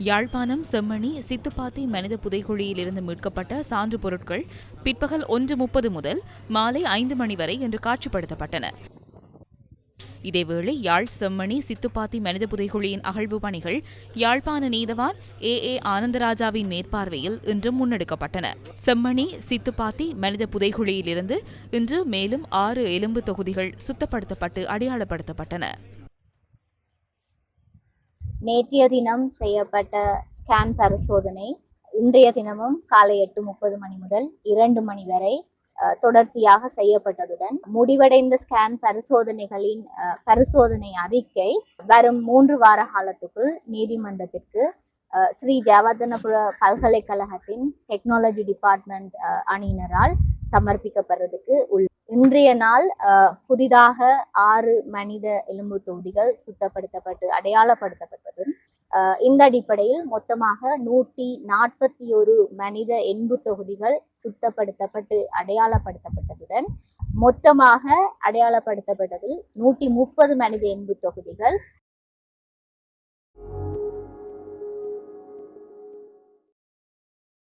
யாழ்ப்பாணம் செம்மணி சித்துப்பாத்தி மனித புதைகுழியிலிருந்து மீட்கப்பட்ட சான்று பொருட்கள் பிற்பகல் ஒன்று முப்பது முதல் மாலை ஐந்து மணி வரை இன்று காட்சிப்படுத்தப்பட்டன. இதேவேளை யாழ் செம்மணி சித்துப்பாத்தி மனித புதைகுழியின் அகழ்வு பணிகள் யாழ்ப்பாண நீதவான் ஏ. ஏ. ஆனந்தராஜாவின் மேற்பார்வையில் இன்று முன்னெடுக்கப்பட்டன. செம்மணி சித்துப்பாத்தி மனித புதைகுழியிலிருந்து இன்று மேலும் ஆறு எலும்பு தொகுதிகள் சுத்தப்படுத்தப்பட்டு அடையாளப்படுத்தப்பட்டன. நேற்றைய தினம் செய்யப்பட்ட ஸ்கேன் பரிசோதனை இன்றைய தினமும் காலை எட்டு முப்பது மணி முதல் இரண்டு மணி வரை தொடர்ச்சியாக செய்யப்பட்டதுடன் முடிவடைந்த ஸ்கேன் பரிசோதனைகளின் பரிசோதனை அறிக்கை வரும் மூன்று வார காலத்துக்குள் நீதிமன்றத்திற்கு ஸ்ரீ ஜெயவர்தனபுர பல்கலைக்கழகத்தின் டெக்னாலஜி டிபார்ட்மெண்ட் அணியினரால் சமர்ப்பிக்கப்படுறதுக்கு உள்ள இன்றைய நாள் புதிதாக ஆறு மனித எலும்பு தொகுதிகள் சுத்தப்படுத்தப்பட்டு அடையாளப்படுத்தப்பட்டு இந்த அடிப்படையில் மொத்தமாக நூற்றி நாற்பத்தி ஒரு மனித எண்பு தொகுதிகள் சுத்தப்படுத்தப்பட்டு அடையாளப்படுத்தப்பட்டதுடன் மொத்தமாக அடையாளப்படுத்தப்பட்டதில் நூற்றி முப்பது மனித எண்பு தொகுதிகள்